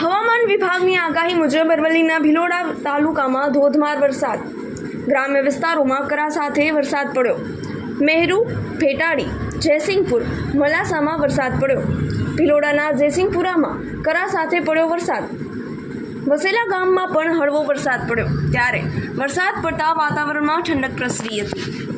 હવામાન વિભાગની આગાહી મુજબ અરવલ્લીના ભિલોડા તાલુકામાં ધોધમાર વરસાદ. ગ્રામ્ય વિસ્તારોમાં કરા સાથે વરસાદ પડ્યો. મહેરુ ફેટાડી જયસિંહપુર, મલાસામાં વરસાદ પડ્યો. ભિલોડાના જયસિંહપુરામાં કરા સાથે પડ્યો વરસાદ. વસેલા ગામમાં પણ હળવો વરસાદ પડ્યો. ત્યારે વરસાદ પડતા વાતાવરણમાં ઠંડક પ્રસરી હતી.